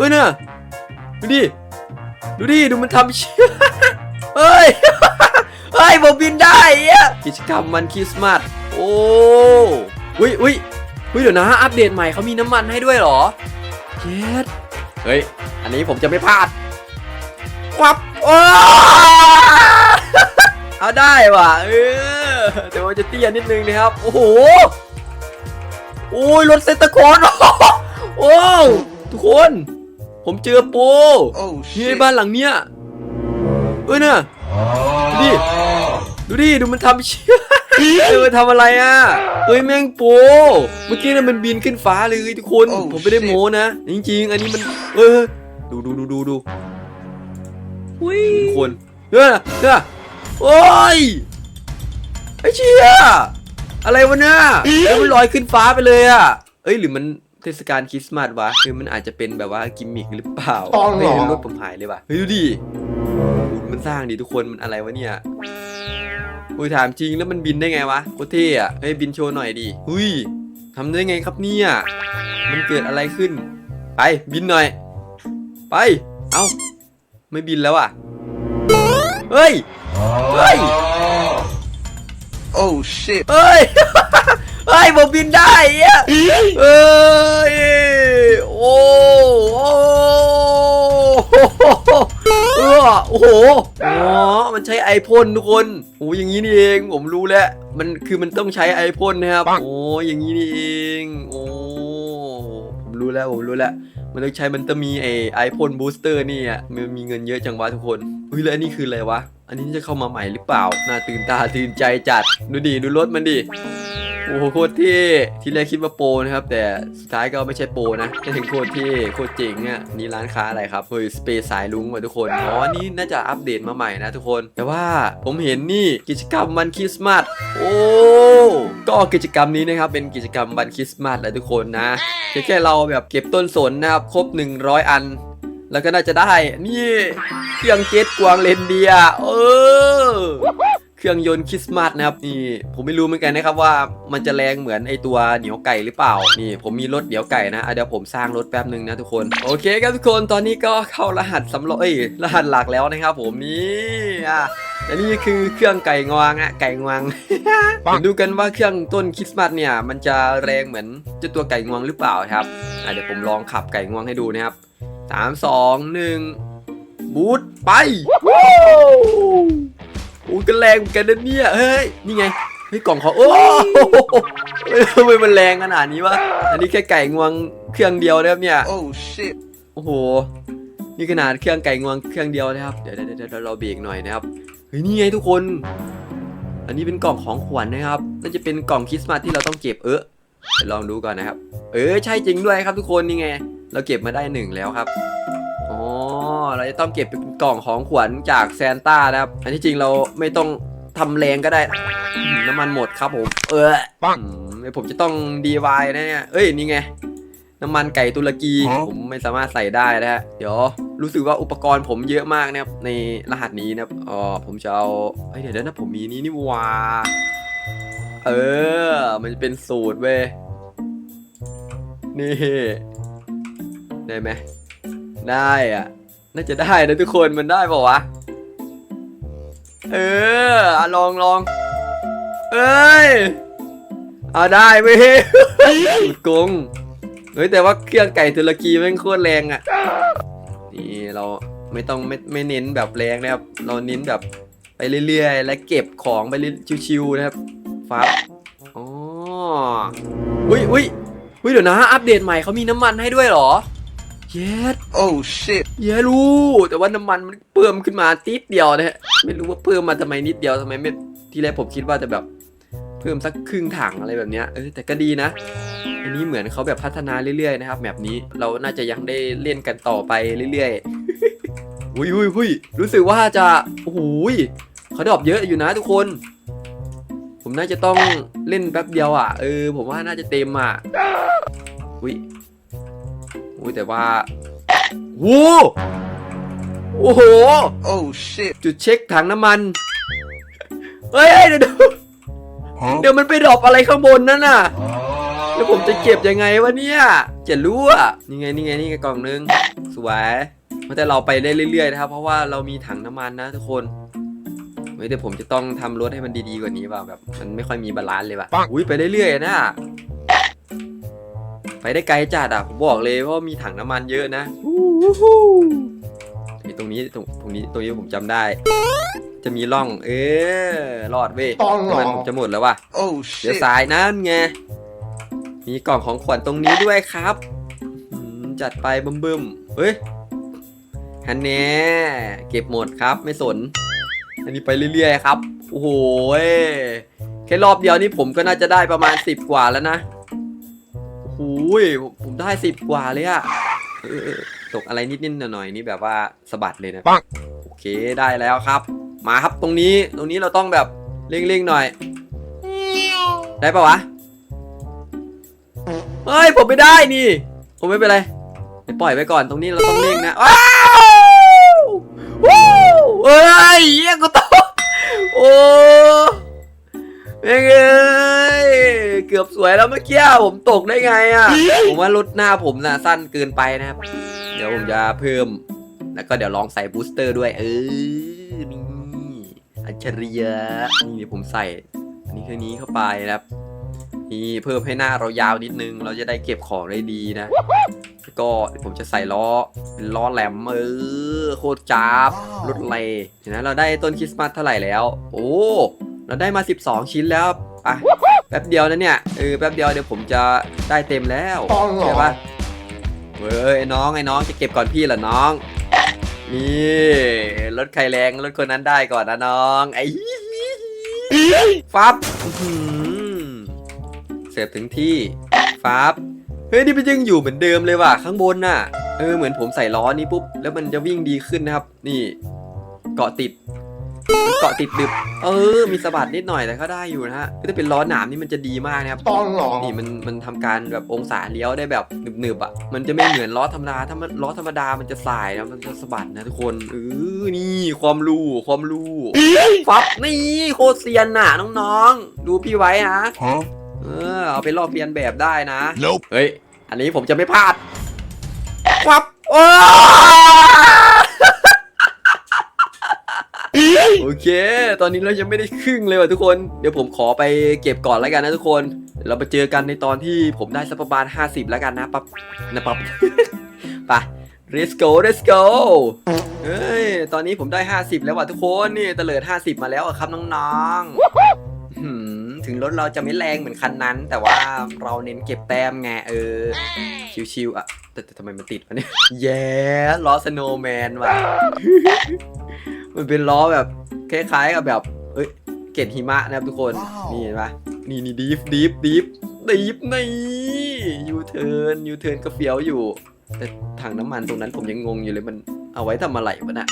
อ้ยน่ะดูดิ ดูดิ ดูมันทำเชี่ยเฮ้ย เฮ้ยผมบินได้อะกิจกรรมวันคริสต์มาส โอ้อุ้ยอุ้ยอุ้ยเดี๋ยวนะ อัปเดตใหม่เขามีน้ำมันให้ด้วยเหรอ เย็ดเฮ้ย อันนี้ผมจะไม่พลาดวับโอ้เอาได้ว่ะ เออแต่ว่าจะเตี้ยนิดนึงนะครับ โอ้โห โอ้ยรถเซนตาคอนโอ้ทุกคน ผมเจอโป Oh นี่ไอ้ shit. บ้านหลังเนี้ยเอ้ยน่ะดูดิดูดิดูมันทำเชี่ยเออทำอะไรอะเฮ้ยแม่งโปเมื่อกี้น่ะมันบินขึ้นฟ้าเลยทุกคน Oh, ผมไม่ได้ shit. โม้นะ จริง ๆ อันนี้มันเออดูดูดูดูดูอุ้ยทุกคนเนี่ยเนี่ยโอ้ยไอ้เชี่ยอะไรวะเนี่ยแล้วมันลอยขึ้นฟ้าไปเลยอะเอ้ยหรือมัน เทศกาลคริสต์มาสวะคือมันอาจจะเป็นแบบว่ากิมมิคหรือเปล่าอ๋อเหรอเฮ้ยรถผมหายเลยว่ะเฮ้ยดูดิโอ้โหมันสร้างดิทุกคนมันอะไรวะเนี่ยอุ้ยถามจริงแล้วมันบินได้ไงวะโคตรเท่อะเฮ้ยบินโชว์หน่อยดิหุ้ยทำได้ไงครับเนี่ยมันเกิดอะไรขึ้น ไปบินหน่อย ไป เอ้าไม่บินแล้วอะเฮ้ยเฮ้ย Oh shit. เฮ้ย เฮ้ยผมบินได้อะเอ้ยโอ้โอ้เออโอ้โหอ๋อมันใช้ไอพ่นทุกคนโอ้อย่างนี้นี่เองผมรู้แล้วมันคือมันต้องใช้ไอพ่นนะครับโอ้อย่างนี้นี่เองโอ้ผมรู้แล้วผมรู้แล้วมันต้องใช้มันจะมีไอไอพ่นบูสเตอร์นี่อะมันมีเงินเยอะจังวะทุกคนเฮ้ยแล้วอันนี้คืออะไรวะอันนี้จะเข้ามาใหม่หรือเปล่า น่าตื่นตาตื่นใจจัด ดูดิ ดูรถมันดิโอ้โหโคตรเท่ทีแรกคิดว่าโปรนะครับ แต่สุดท้ายก็ไม่ใช่โปรนะแค่ถึงโคตรเท่โคตรเจ๋งอะนี่ร้านค้าอะไรครับเฮ้ยสเปซสายลุงว่ะทุกคนอ๋ออันนี่น่าจะอัปเดตมาใหม่นะทุกคน แต่ว่าผมเห็นนี่กิจกรรมวันคริสต์มาสโอ้ก็กิจกรรมนี้นะครับเป็นกิจกรรมวันคริสต์มาสแหละทุกคนนะแค่เราแบบเก็บต้นสนนะครับครบ 100 อันแล้วก็น่าจะได้ นี่เครื่องเจ็ตกวางเรนเดีย เออ เครื่องยนต์คริสต์มาสนะครับนี่ผมไม่รู้เหมือนกันนะครับว่ามันจะแรงเหมือนไอตัวเหนียวไก่หรือเปล่า นี่ผมมีรถเหนียวไก่นะเดี๋ยวผมสร้างรถแป๊บหนึ่งนะทุกคนโอเคครับทุกคนตอนนี้ก็เข้ารหัสสำรองเอ้ยรหัสหลักแล้วนะครับ ผมนี่อะและนี่คือเครื่องไก่งวงอะไก่งวงมาดูกันว่าเครื่องต้นคริสต์มาสเนี่ยมันจะแรงเหมือนเจ้าตัวไก่งวงหรือเปล่าครับเดี๋ยวผมลองขับไก่งวงให้ดูนะครับสามสองหนึ่งบูทไป โอ้ก็แรงเหมือนกันนะเนี่ยเฮ้ยนี่ไงเฮ้ยกล่องเขาโอ้เฮ้ยทำไมมันแรงขนาดนี้วะอันนี้แค่ไก่งวงเครื่องเดียวนะครับเนี่ย Oh shit. โอ้โหนี่ขนาดเครื่องไก่งวงเครื่องเดียวนะครับเดี๋ยวเดี๋ยวเดี๋ยวเราเบรกหน่อยนะครับเฮ้ยนี่ไงทุกคน อันนี้เป็นกล่องของขวัญนะครับน่าจะเป็นกล่องคริสต์มาสที่เราต้องเก็บเออเดี๋ยวลองดูก่อนนะครับ เออใช่จริงด้วยครับทุกคนนี่ไง เราเก็บมาได้หนึ่งแล้วครับอ๋อ เราจะต้องเก็บเป็นกล่องของขวัญจากแซนต้านะครับ อันที่จริงเราไม่ต้องทำแรงก็ได้อืมน้ำมันหมดครับผม เออปังอืมผมจะต้อง DIY นะเนี่ย เอ้ย นี่ไง น้ำมันไก่ตุรกีฮะผมไม่สามารถใส่ได้นะฮะ เดี๋ยวรู้สึกว่าอุปกรณ์ผมเยอะมากนะครับ ในรหัสนี้นะครับอ๋อผมจะเอาเฮ้ยเดี๋ยวนะผมมีนี้นี่หว่าเออ มันจะเป็นสูตรเว้ย นี่ ได้ไหมได้อะ น่าจะได้นะทุกคนมันได้ป่าวะ เอออะลองลอง เอ้ยเอาได้เว้ยสุดโกงเฮ้ยแต่ว่าเครื่องไก่ตุรกีแม่งโคตรแรงอะ นี่เราไม่ต้องไม่ไม่เน้นแบบแรงนะครับ เราเน้นแบบไปเรื่อยๆ และเก็บของไปชิวๆนะครับฟ้าอ๋อ อุ้ยอุ้ยอุ้ยเดี๋ยวนะ อัปเดตใหม่เขามีน้ำมันให้ด้วยเหรอ เย็ด Oh shit. เย้รู้ แต่ว่าน้ำมันมันเพิ่มขึ้นมาติดเดียวนะฮะ ไม่รู้ว่าเพิ่มมาทำไมนิดเดียวทำไมไม่ ทีแรกผมคิดว่าจะแบบเพิ่มสักครึ่งถังอะไรแบบเนี้ย เออแต่ก็ดีนะ อันนี้เหมือนเขาแบบพัฒนาเรื่อยๆนะครับแบบนี้ เราน่าจะยังได้เล่นกันต่อไปเรื่อยๆอุ้ยอุ้ยอุ้ยรู้สึกว่าจะ โอ้โหยเขาดรอปเยอะอยู่นะทุกคน ผมน่าจะต้องเล่นแป๊บเดียวอะ เออ ผมว่าน่าจะเต็มอะอุ้ย อุ้ยแต่ว่าโว้โอ้โห Oh shit. จุดเช็คถังน้ำมัน เฮ้ยเฮ้ยเดี๋ยวเดี๋ยว Huh? เดี๋ยวมันไปดรอปอะไรข้างบนนั่นน่ะ แล้วผมจะเก็บยังไงวะเนี่ย จะรู้อะนี่ไงนี่ไงนี่ไงกล่องนึง สวยแต่เราไปได้เรื่อยๆนะครับ เพราะว่าเรามีถังน้ำมันนะทุกคนเฮ้ยเดี๋ยวผมจะต้องทำรถให้มันดีๆกว่านี้ว่ะแบบ มันไม่ค่อยมีบาลานซ์เลยว่ะอุ้ยไปเรื่อยๆนะ ไปได้ไกลจัดอะผมบอกเลยเพราะว่ามีถังน้ำมันเยอะนะไอ้ตรงนี้ตรงตรงนี้ตรงนี้ผมจำได้ จะมีร่อง เออรอดเว้ยตอนเหรอน้ำมันผมจะหมดแล้วว่ะ Oh เดี๋ยว shit. ซ้ายนั่นไงมีกล่องของขวัญตรงนี้ด้วยครับอืมจัดไปบึ้มบึมๆเฮ้ยฮันแน่เก็บหมดครับไม่สน อันนี้ไปเรื่อยๆครับ โอ้โหยแค่รอบเดียวนี่ผมก็น่าจะได้ประมาณ 10 กว่าแล้วนะโอ้โหยผมผมได้10กว่าเลยอะเออตกอะไรนิดๆหน่อยๆนี่แบบว่าสะบัดเลยนะปัง โอเคได้แล้วครับ มาครับตรงนี้ตรงนี้เราต้องแบบเร่งๆหน่อย ได้ปะวะเฮ้ยผมไม่ได้นี่ ผมไม่เป็นไรไปปล่อยไปก่อนตรงนี้เราต้องเร่งนะว้าววู้เอ้ยเหี้ยกูตกโอ้เอ้ย เอ้ยเกือบสวยแล้วเมื่อกี้ผมตกได้ไงอะ ผมว่ารถหน้าผมน่ะสั้นเกินไปนะครับ เดี๋ยวผมจะเพิ่ม แล้วก็เดี๋ยวลองใส่บูสเตอร์ด้วย เออนี่อัจฉริยะนี่เดี๋ยวผมใส่อันนี้เครื่องนี้เข้าไปนะครับ นี่เพิ่มให้หน้าเรายาวนิดนึง เราจะได้เก็บของได้ดีนะแล้วก็เดี๋ยวผมจะใส่ล้อเป็นล้อแหลมเออโคตรจ้าบรถเลเห็นไหมเราได้ต้นคริสต์มาสเท่าไหร่แล้ว โอ้เราได้มา 12 ชิ้นแล้วไป แป๊บเดียวนะเนี่ยเออแป๊บเดียวเดี๋ยวผมจะได้เต็มแล้วตอนเหรอ ใช่ปะเว้ยไอ้น้องไอ้น้องจะเก็บก่อนพี่เหรอน้องนี่รถใครแรงรถคนนั้นได้ก่อนนะน้องไอ้ฟับอื้อหือเสร็จถึงที่ฟับเฮ้ยนี่มันยังอยู่เหมือนเดิมเลยว่ะข้างบนน่ะเออเหมือนผมใส่ล้อนี้ปุ๊บแล้วมันจะวิ่งดีขึ้นนะครับ นี่ เกาะติดมัน เกาะติดดึบเออ มีสะบัดนิดหน่อยแต่ก็ได้อยู่นะฮะถ้าเป็นล้อหนามนี่มันจะดีมากนะครับตอนเหรอ นี่มันมันทำการแบบองศาเลี้ยวได้แบบหนึบๆอะ มันจะไม่เหมือนล้อธรรมดา ถ้ามันล้อธรรมดามันจะสายนะมันจะสะบัดนะทุกคนเออนี่ความรู้ความรู้ฟับนี่โคตรเซียนน่ะน้องๆ ดูพี่ไว้นะ Huh? เออเอาไปลอกเรียนแบบได้นะ Nope. เฮ้ย อันนี้ผมจะไม่พลาดฟับโอ้ โอเค ตอนนี้เรายังไม่ได้ครึ่งเลยว่ะทุกคน เดี๋ยวผมขอไปเก็บก่อนแล้วกันนะทุกคนเดี๋ยวเราไปเจอกันในตอนที่ผมได้สักประมาณ 50 แล้วกันนะปั๊บนะปั๊บ ไป let's go let's go เฮ้ย ตอนนี้ผมได้ 50 แล้วว่ะทุกคน นี่เตลิด 50 มาแล้วอะครับน้องๆหืม ถึงรถเราจะไม่แรงเหมือนคันนั้น แต่ว่าเราเน้นเก็บแต้มไงเออ ชิวๆอะแต่แต่ทำไมมันติดวะเนี่ยแย่ล้อสโนว์แมนว่ะ มันเป็นล้อแบบคล้ายๆกับแบบ เอ้ยเกล็ดหิมะนะครับทุกคนว้าวนี่เห็นปะนี่นี่ดีฟดีฟดีฟดีฟนี่ยูเทิร์นยูเทิร์นก็เฟี้ยวอยู่ แต่ถังน้ำมันตรงนั้นผมยังงงอยู่เลยมันเอาไว้ทำอะไรวะน่ะ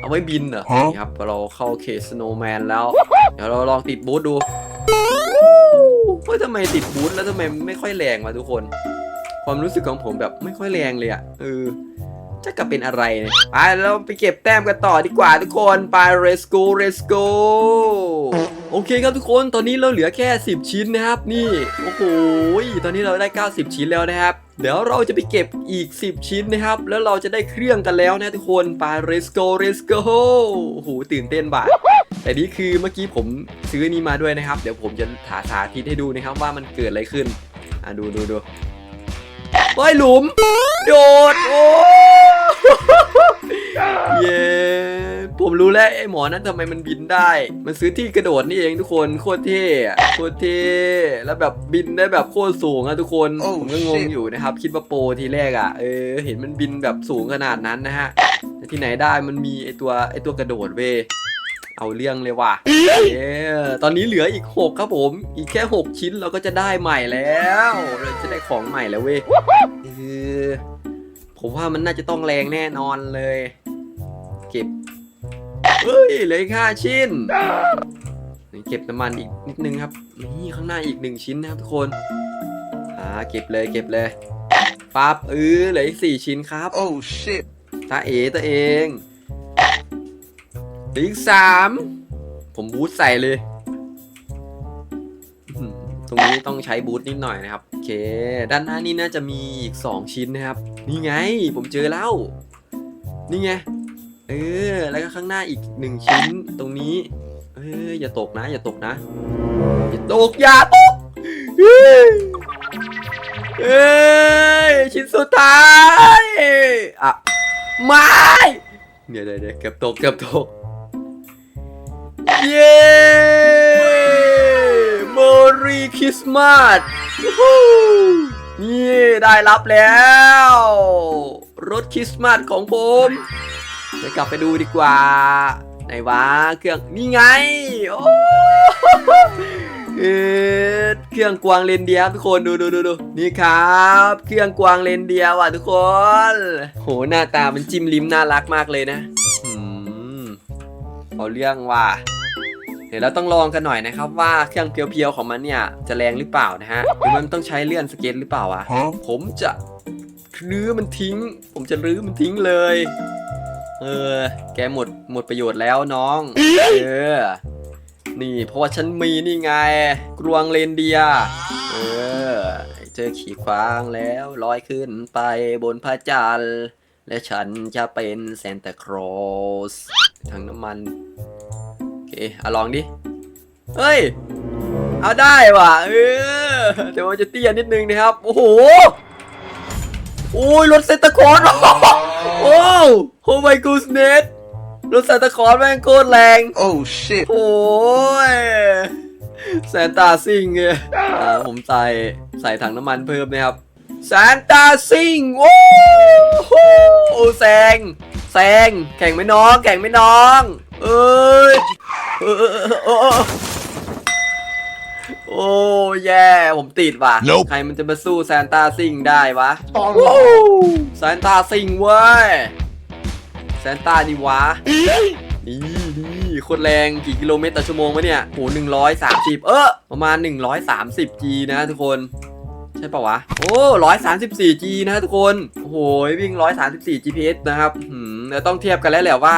เอาไว้บินเหรอฮะนี่ครับพอเราเข้าเขตสโนว์แมนแล้ว เดี๋ยวเราลองติดบูทดู เฮ้ยทำไมติดบูทแล้วทำไมไม่ค่อยแรงวะทุกคน ความรู้สึกของผมแบบไม่ค่อยแรงเลยอะเออจะกลับเป็นอะไรเนี่ยไปเราไปเก็บแต้มกันต่อดีกว่าทุกคนไป let's go let's go โอเคครับทุกคนตอนนี้เราเหลือแค่ 10 ชิ้นนะครับนี่โอ้โหตอนนี้เราได้ 90 ชิ้นแล้วนะครับเดี๋ยวเราจะไปเก็บอีก 10 ชิ้นนะครับ แล้วเราจะได้เครื่องกันแล้วนะทุกคนไป let's go let's go โอ้โหตื่นเต้นบ่า แต่นี่คือเมื่อกี้ผมซื้อนี้มาด้วยนะครับ เดี๋ยวผมจะถาสาธิตให้ดูนะครับว่ามันเกิดอะไรขึ้น อะดูดูดูเฮ้ยหลุม โดด โอ้เย้ผมรู้แล้วไอ้หมอนั้นทำไมมันบินได้ มันซื้อที่กระโดดนี่เองทุกคนโคตรเท่อะโคตรเท่แล้วแบบบินได้แบบโคตรสูงอะทุกคน Oh, ผมก็งง shit อยู่นะครับ คิดว่าโปรทีแรกอะเออเห็นมันบินแบบสูงขนาดนั้นนะฮะแต่ที่ไหนได้มันมีไอตัวไอตัวกระโดดเว้ย เอาเรื่องเลยว่ะเย้ตอนนี้เหลืออีก 6 ครับผม อีกแค่ 6 ชิ้นเราก็จะได้ใหม่แล้วเราจะได้ของใหม่แล้วเว้ยเออผมว่ามันน่าจะต้องแรงแน่นอนเลย เก็บ เฮ้ยเหลืออีกห้าชิ้นนี่เก็บน้ำมันอีกนิดนึงครับ นี่ข้างหน้าอีกหนึ่งชิ้นนะครับทุกคนอ่าเก็บเลยเก็บเลยปั๊บเออเหลืออีกสี่ชิ้นครับ Oh shit. ตาเอตัวเองเหลื อีกสามผมบูทใส่เลย ตรงนี้ต้องใช้บูทนิดหน่อยนะครับเค ด้านหน้านี่น่าจะมีอีก2ชิ้นนะครับ นี่ไง ผมเจอแล้ว นี่ไง เออ แล้วก็ข้างหน้าอีก1ชิ้นตรงนี้ เออ อย่าตกนะ อย่าตกนะ อย่าตก อย่าตกเฮ้ยเอ้ยชิ้นสุดท้าย อะ ไม่ เดี๋ยวเดี๋ยวเดี๋ยวเกือบตก เกือบตก เย้มอรีคริสต์มาสนี่ได้รับแล้ว รถคริสต์มาสของผมเดี๋ยวกลับไปดูดีกว่า ไหนวะเครื่องนี่ไง โอ้เออเครื่องกวางเรนเดียร์ทุกคนดูดูดูดูนี่ครับ เครื่องกวางเรนเดียร์ว่ะทุกคน โหหน้าตามันจิ้มลิ้มน่ารักมากเลยนะอืมเอาเรื่องว่ะ เดี๋ยวเราต้องลองกันหน่อยนะครับว่าเครื่องเพียวๆของมันเนี่ยจะแรงหรือเปล่านะฮะหรือมันต้องใช้เลื่อนสเก็ตหรือเปล่าวะ Huh? ผมจะรื้อมันทิ้ง ผมจะรื้อมันทิ้งเลย เออ แกหมดหมดประโยชน์แล้วน้อง เออ นี่เพราะว่าฉันมีนี่ไง กรวงเรนเดียร์เออ เจอขี่ควางแล้วลอยขึ้นไปบนพระจันทร์และฉันจะเป็นแซนตาครอสถังน้ำมันโอ เคเอาลองดิ เฮ้ย เอาได้ว่ะ เออแต่ว่าจะเตี้ยนิดนึงนะครับ โอ้โหโอ้ยรถเซนตาคอร์สโอ้โห my goodness รถเซนตาคอร์สแม่งโคตรแรง Oh shit. โอ้ยแซนตาซิงเงยอ่าผมใส่ใส่ถังน้ำมันเพิ่มนะครับแซนตาซิงโอ้โหแซงแซงแข่งไหม่น้อง แข่งไหม่น้อง เอ้ย เออเออเออเออเออโอ้แย่ผมติดว่ะ Nope ใครมันจะมาสู้แซนตาซิงได้วะแซนตาซิงเว้ยแซนตาดีวะ นี่นี่โคตรแรงกี่กิโลเมตรต่อชั่วโมงวะเนี่ยโหหนึ่งร้อยสามสิบเออประมาณหนึ่งร้อยสามสิบ G นะทุกคน ใช่ปะวะ โอ้ร้อยสามสิบสี่ G นะทุกคน โอ้โหวิ่งร้อยสามสิบสี่ GPS นะครับหืมเดี๋ยวต้องเทียบกันแล้วแหละว่า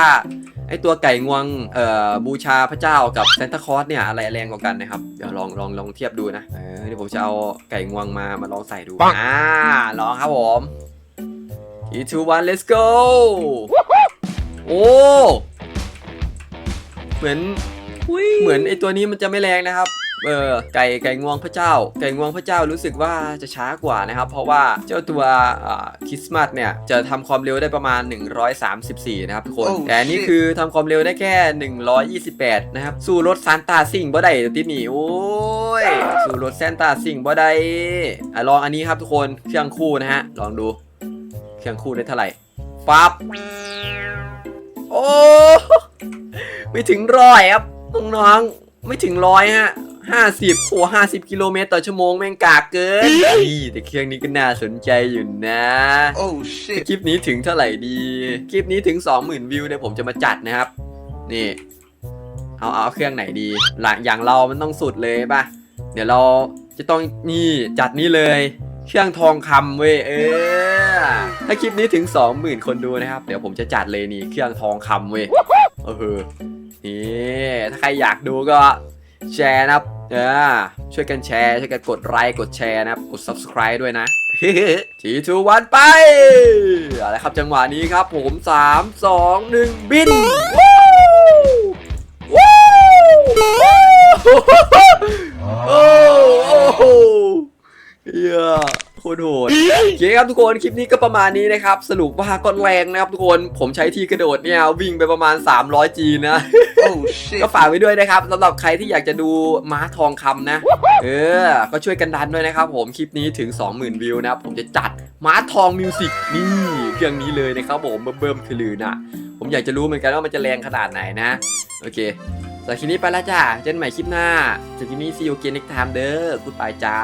ไอตัวไก่งวงเอ่อบูชาพระเจ้ากับซานตาคลอสเนี่ยอะไรแรงกว่ากันนะครับเดี๋ยวลองลองลองเทียบดูนะเออเดี๋ยวผมจะเอาไก่งวงมามาลองใส่ดูปังอ่าลองครับผม3 2 1 let's go โอ้เหมือนอุ้ยเหมือนไอตัวนี้มันจะไม่แรงนะครับ เออไก่ไก่งวงพระเจ้า ไก่งวงพระเจ้ารู้สึกว่าจะช้ากว่านะครับ เพราะว่าเจ้าตัวคริสต์มาสเนี่ยจะทำความเร็วได้ประมาณ 134 นะครับทุกคน Oh, แต่อันนี้ shit คือทำความเร็วได้แค่ 128 นะครับ สู้รถซานตาซิงบ่ได้ติดหนีโอ้ยสู้รถซานตาซิงบ่ได้อะลองอันนี้ครับทุกคนเครื่องคู่นะฮะลองดูเครื่องคู่ได้เท่าไหร่ปั๊บโอ้ไม่ถึงร้อยครับน้องๆไม่ถึงร้อยฮะ ห้าสิบโอ้ห้าสิบกิโลเมตรต่อชั่วโมงแม่งกากเกินนี่แต่เครื่องนี้ก็น่าสนใจอยู่นะ Oh shit. คลิปนี้ถึงเท่าไหร่ดี คลิปนี้ถึง 20,000 วิวเนี่ยผมจะมาจัดนะครับ นี่ เอาเอาเครื่องไหนดี หลังอย่างเรามันต้องสุดเลยป่ะ เดี๋ยวเราจะต้องนี่จัดนี่เลย เครื่องทองคำเว้ยเออ ถ้าคลิปนี้ถึง 20,000 คนดูนะครับ เดี๋ยวผมจะจัดเลยนี่เครื่องทองคำเว้ยเออนี่ถ้าใครอยากดูก็ แชร์นะครับเออช่วยกันแชร์ ช่วยกันกดไลค์กดแชร์นะครับ กด subscribe ด้วยนะทีทูวันไปอะไรครับจังหวะนี้ครับผม 3 2 1 บินวู้วู้โอ้โอ้โหเยอะ คตรโหดโอเคครับทุกคนคลิปนี้ก็ประมาณนี้นะครับสรุปว่าก็แรงนะครับทุกคนผมใช้ที่กระโดดเนี่ยวิ่งไปประมาณ 300 G นะ Oh shit. ก็ฝากไว้ด้วยนะครับสำหรับใครที่อยากจะดูม้าทองคำนะ เออ ก็ช่วยกันดันด้วยนะครับผมคลิปนี้ถึง 20,000 วิวนะครับผมจะจัดม้าทองมิวสิกนี่เครื่องนี้เลยนะครับผมเบิ่มๆคือลือนะผมอยากจะรู้เหมือนกันว่ามันจะแรงขนาดไหนนะ โอเคสำหรับคลิปนี้ไปแล้วจ้าเจอกันใหม่คลิปหน้าเจอกันนี้ซีโอเกนเน็กไทม์เด้อกูดบายจ้า